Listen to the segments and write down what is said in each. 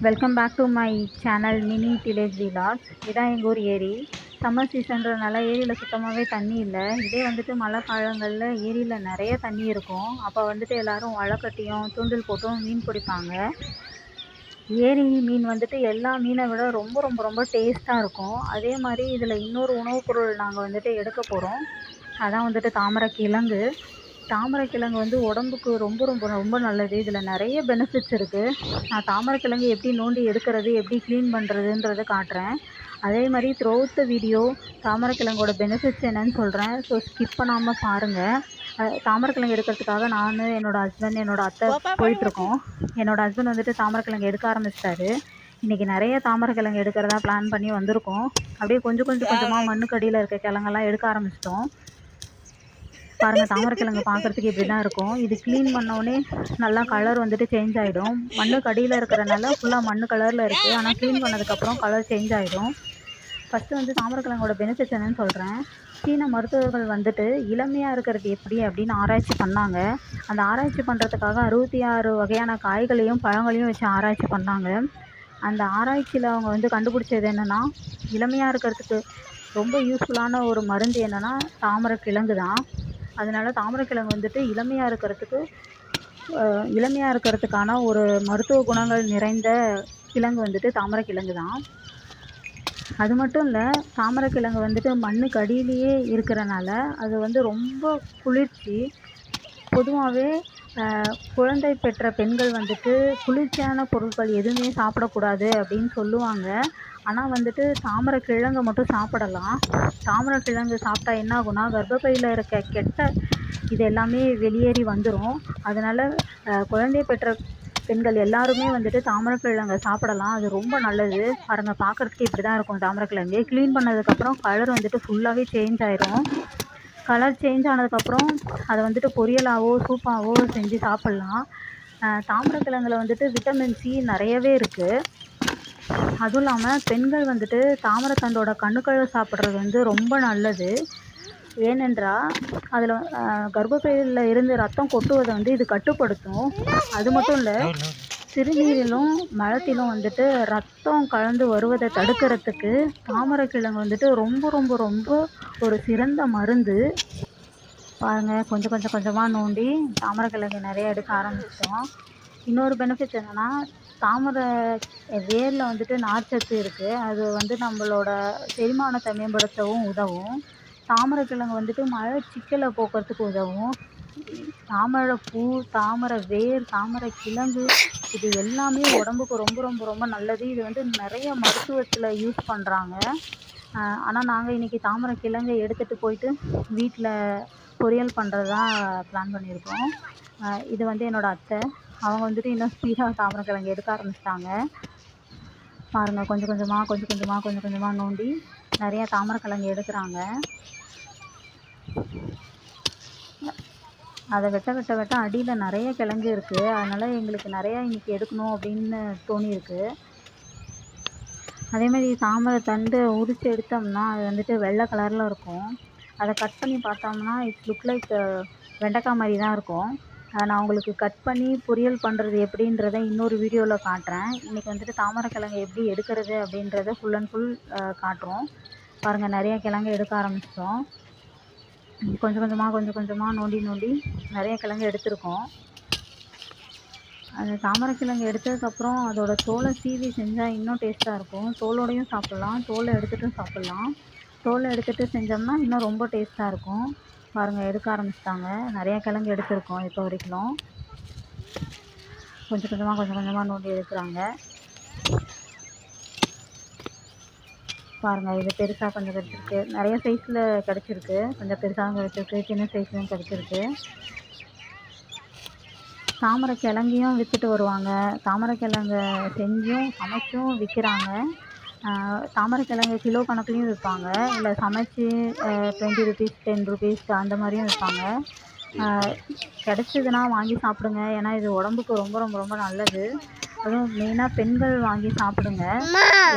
Welcome back to my channel mini village Vilas இதான் எங்கள் ஊர் ஏரி. சம்மர் சீசன்றதுனால ஏரியில் சுத்தமாகவே தண்ணி இல்லை. இதே வந்துட்டு மழை காலங்களில் ஏரியில் நிறைய தண்ணி இருக்கும். அப்போ வந்துட்டு எல்லோரும் வலை கட்டியும் தூண்டில் போட்டும் மீன் பிடிப்பாங்க. ஏரி மீன் வந்துட்டு எல்லா மீனை விட ரொம்ப ரொம்ப ரொம்ப டேஸ்ட்டாக இருக்கும். அதே மாதிரி இதில் இன்னொரு உணவுப் பொருள் நாங்கள் வந்துட்டு எடுக்க போகிறோம் அதான் வந்துட்டு தாமரை கிழங்கு. தாமரை கிழங்கு வந்து உடம்புக்கு ரொம்ப ரொம்ப ரொம்ப நல்லது. இதில் நிறைய பெனிஃபிட்ஸ் இருக்குது நான் தாமரை கிழங்கு எப்படி நோண்டி எடுக்கிறது எப்படி க்ளீன் பண்ணுறதுன்றத காட்டுறேன். அதே மாதிரி த்ரோட் த வீடியோ தாமரை கிழங்கோட பெனிஃபிட்ஸ் என்னன்னு சொல்கிறேன் ஸோ ஸ்கிப் பண்ணாமல் பாருங்கள் தாமரை கிழங்கு எடுக்கிறதுக்காக நான் என்னோடய ஹஸ்பண்ட் என்னோடய அத்தை போயிட்டுருக்கோம். என்னோடய ஹஸ்பண்ட் வந்துட்டு தாமரை கிழங்கு எடுக்க ஆரம்பிச்சிட்டாரு. இன்றைக்கி நிறைய தாமரை கிழங்கு எடுக்கிறதா பிளான் பண்ணி வந்திருக்கோம். அப்படியே கொஞ்சம் கொஞ்சம் கொஞ்சமாக மண்ணுக்கடியில் இருக்க கிழங்கெல்லாம் எடுக்க ஆரம்பிச்சிட்டோம். பாருங்கள் தாமரைக்கிழங்கு பார்க்குறதுக்கு இப்படி தான் இருக்கும். இது க்ளீன் பண்ணோடனே நல்லா கலர் வந்துட்டு சேஞ்ச் ஆகிடும் மண்ணுக்கு அடியில் இருக்கிறனால ஃபுல்லாக மண் கலரில் இருக்குது ஆனால் க்ளீன் பண்ணதுக்கப்புறம் கலர் சேஞ்ச் ஆகிடும் ஃபஸ்ட்டு வந்து தாமரைக்கிழங்கோட பெனிஃபிட்ஸ் என்னன்னு சொல்கிறேன் சீன மருத்துவர்கள் வந்துட்டு இளமையாக இருக்கிறது எப்படி அப்படின்னு ஆராய்ச்சி பண்ணாங்க. அந்த ஆராய்ச்சி பண்ணுறதுக்காக அறுபத்தி ஆறு வகையான காய்களையும் பழங்களையும் வச்சு ஆராய்ச்சி பண்ணாங்க. அந்த ஆராய்ச்சியில் அவங்க வந்து கண்டுபிடிச்சது என்னென்னா இளமையாக இருக்கிறதுக்கு ரொம்ப யூஸ்ஃபுல்லான ஒரு மருந்து என்னென்னா தாமரை கிழங்கு தான் அதனால தாமரைக்கிழங்கு வந்துட்டு இளமையாக இருக்கிறதுக்கு இளமையாக இருக்கிறதுக்கான ஒரு மருத்துவ குணங்கள் நிறைந்த கிழங்கு வந்துட்டு தாமரைக்கிழங்கு தான் அது மட்டும் இல்லை தாமரைக்கிழங்கு வந்துட்டு மண்ணுக்கு அடியிலேயே இருக்கிறனால அது வந்து ரொம்ப குளிர்ச்சி. பொதுவாகவே குழந்தை பெற்ற பெண்கள் வந்துட்டு குளிர்ச்சியான பொருட்கள் எதுவுமே சாப்பிடக்கூடாது அப்படின்னு சொல்லுவாங்க. ஆனால் வந்துட்டு தாமரை மட்டும் சாப்பிடலாம். தாமரை கிழங்கு சாப்பிட்டா என்ன ஆகும்னா கர்ப்பப்பையில் இருக்க கெட்ட இது எல்லாமே வெளியேறி வந்துடும் அதனால் குழந்தை பெற்ற பெண்கள் எல்லாருமே வந்துட்டு தாமரைக்கிழங்கை சாப்பிடலாம். அது ரொம்ப நல்லது. பாருங்கள் பார்க்குறதுக்கு இப்படி தான் இருக்கும் தாமரைக்கிழங்கு. க்ளீன் பண்ணதுக்கப்புறம் கலர் வந்துட்டு ஃபுல்லாகவே சேஞ்ச் ஆயிரும். கலர் சேஞ்ச் ஆனதுக்கப்புறம் அதை வந்துட்டு பொரியலாகவோ சூப்பாகவோ செஞ்சு சாப்பிட்லாம். தாமிரக்கிழங்குல வந்துட்டு விட்டமின் சி நிறையவே இருக்குது அதுவும் இல்லாமல் பெண்கள் வந்துட்டு தாமரைத்தண்டோட கணுக்களை சாப்பிட்றது வந்து ரொம்ப நல்லது. ஏனென்றால் அதில் கர்ப்பப்பையில் இருந்து ரத்தம் கொட்டுவதை வந்து இது கட்டுப்படுத்தும். அது மட்டும் இல்லை சிறுநீரிலும் மலத்திலும் வந்துட்டு ரத்தம் கலந்து வருவதை தடுக்கிறதுக்கு தாமரைக்கிழங்கு வந்துட்டு ரொம்ப ரொம்ப ரொம்ப ஒரு சிறந்த மருந்து. பாருங்கள் கொஞ்சம் கொஞ்சம் கொஞ்சமாக நோண்டி தாமரைக்கிழங்கு நிறைய எடுக்க ஆரம்பித்தோம் இன்னொரு பெனிஃபிட்ஸ் என்னென்னா தாமரை வேரில் வந்துட்டு நார்ச்சத்து இருக்குது அது வந்து நம்மளோட செரிமானத்தை மேம்படுத்தவும் உதவும். தாமரைக்கிழங்கு வந்துட்டு மலச்சிக்கலை போக்குறதுக்கு உதவும். தாமரைப்பூ தாமரை வேர் தாமரை கிழங்கு இது எல்லாமே உடம்புக்கு ரொம்ப ரொம்ப ரொம்ப நல்லது. இது வந்து நிறைய மருத்துவத்தில் யூஸ் பண்ணுறாங்க ஆனால் நாங்கள் இன்றைக்கி தாமரை கிழங்கை எடுத்துகிட்டு போயிட்டு வீட்டில் பொரியல் பண்ணுறது தான் பிளான் பண்ணியிருக்கோம் இது வந்து என்னோடய அத்தை. அவங்க வந்துட்டு இன்னும் ஸ்பீடாக தாமரைக்கிழங்கு எடுக்க ஆரம்பிச்சிட்டாங்க. பாருங்கள் கொஞ்சம் கொஞ்சமாக கொஞ்சம் கொஞ்சமாக கொஞ்சம் கொஞ்சமாக நோண்டி நிறையா தாமரைக்கிழங்கு எடுக்கிறாங்க. அதை வெட்ட வெட்ட வெட்ட அடியில் நிறைய கிழங்கு இருக்குது அதனால் எங்களுக்கு நிறையா இன்றைக்கி எடுக்கணும் அப்படின்னு தோணியிருக்கு. அதேமாதிரி தாமரை தண்டு உரித்து எடுத்தோம்னா அது வந்துட்டு வெள்ளை கலரில் இருக்கும். அதை கட் பண்ணி பார்த்தோம்னா இட்ஸ் லுக் லைக் வெண்டைக்காய் மாதிரி தான் இருக்கும். நான் உங்களுக்கு கட் பண்ணி பொரியல் பண்ணுறது எப்படின்றத இன்னொரு வீடியோவில் காட்டுறேன். இன்றைக்கி வந்துட்டு தாமரை கிழங்கு எப்படி எடுக்கிறது அப்படின்றத ஃபுல் அண்ட் ஃபுல் காட்டுறோம். பாருங்கள் நிறைய கிழங்கு எடுக்க ஆரம்பிச்சிட்டோம். கொஞ்சம் கொஞ்சமாக கொஞ்சம் கொஞ்சமாக நோண்டி நோண்டி நிறைய கிழங்கு எடுத்திருக்கோம். அந்த தாமரை கிழங்கு எடுத்ததுக்கப்புறம் அதோடய தோலை சீவி செஞ்சால் இன்னும் டேஸ்ட்டாக இருக்கும். தோலோடையும் சாப்பிட்லாம். தோலை எடுத்துகிட்டும் சாப்பிட்லாம். தோலை எடுத்துகிட்டு செஞ்சோம்னா இன்னும் ரொம்ப டேஸ்ட்டாக இருக்கும். பாருங்கள் எடுக்க ஆரம்பிச்சிட்டாங்க. நிறையா கிழங்கு எடுத்திருக்கோம் இப்போ வரைக்கும். கொஞ்சம் கொஞ்சமாக கொஞ்சம் கொஞ்சமாக நோண்டி எடுக்கிறாங்க. பாருங்கள் இது பெருசாக கொஞ்சம் கிடச்சிருக்கு நிறைய சைஸில் கிடச்சிருக்கு. கொஞ்சம் பெருசாகவும் கிடச்சிருக்கு. சின்ன சைஸ்லையும் கிடச்சிருக்கு. தாமரை கிழங்கையும் விற்றுட்டு வருவாங்க. தாமரை கிழங்க செஞ்சும் சமைச்சும் விற்கிறாங்க தாமரைக்கிழங்கு கிலோ கணக்குலேயும் விற்பாங்க இல்லை சமைச்சி டுவெண்ட்டி ருபீஸ் டென் ருபீஸ் அந்த மாதிரியும் விற்பாங்க கிடச்சிதுன்னா வாங்கி சாப்பிடுங்க. ஏன்னா இது உடம்புக்கு ரொம்ப ரொம்ப ரொம்ப நல்லது. அதுவும் மெயினாக பெண்கள் வாங்கி சாப்பிடுங்க.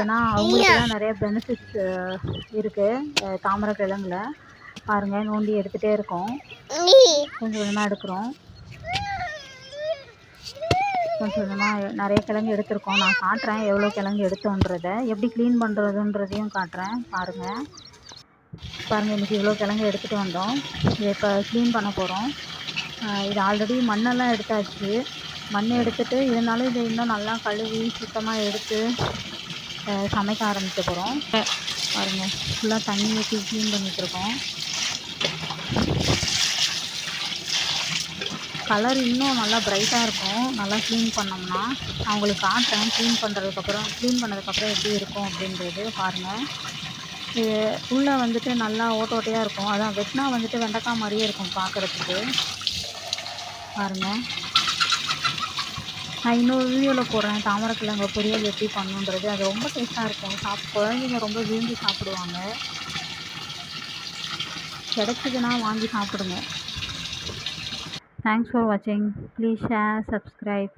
ஏன்னா அவங்களுக்கு தான் நிறைய பெனிஃபிட்ஸ் இருக்குது தாமரைக்கிழங்குல பாருங்கள் நோண்டி எடுத்துகிட்டே இருக்கோம். கொஞ்சம் கொஞ்சமாக எடுக்கிறோம். கொஞ்சம் கொஞ்சமாக நிறைய கிழங்கு எடுத்திருக்கோம். நான் காட்டுறேன் எவ்வளோ கிழங்கு எடுத்தோன்றதை. எப்படி க்ளீன் பண்ணுறதுன்றதையும் காட்டுறேன். பாருங்கள் பாருங்கள் இன்றைக்கி இவ்வளோ கிழங்கு எடுத்துகிட்டு வந்தோம். இதை இப்போ க்ளீன் பண்ண போகிறோம் இது ஆல்ரெடி மண்ணெல்லாம் எடுத்தாச்சு. மண் எடுத்துட்டு இருந்தாலும் இதை இன்னும் நல்லா கழுவி சுத்தமாக எடுத்து சமைக்க ஆரம்பிக்க போகிறோம் பாருங்கள் ஃபுல்லாக தண்ணி ஊற்றி க்ளீன் பண்ணிகிட்ருக்கோம் கலர் இன்னும் நல்லா பிரைட்டாக இருக்கும். நல்லா க்ளீன் பண்ணோம்னா நான் உங்களுக்கு காட்டுறேன் க்ளீன் பண்ணுறதுக்கப்புறம் க்ளீன் பண்ணதுக்கப்புறம் எப்படி இருக்கும் அப்படின்றது பாருங்கள் இது உள்ளே வந்துட்டு நல்லா ஓட்ட ஓட்டையாக இருக்கும். அதான் வெட்டினா வந்துட்டு வெண்டைக்காய் மாதிரியே இருக்கும் பார்க்குறதுக்கு பாருங்கள் நான் இன்னொரு வீடியோவில் போடுறேன். தாமரைக்கிழங்கு பொரியல் எப்படி பண்ணுன்றது. அது ரொம்ப டேஸ்ட்டாக இருக்கும். சாப் குழந்தைங்க ரொம்ப விரும்பி சாப்பிடுவாங்க. கிடைச்சிதுன்னா வாங்கி சாப்பிடுங்க. தேங்க்ஸ் ஃபார் வாட்சிங் ப்ளீஸ் ஷேர் சப்ஸ்கிரைப்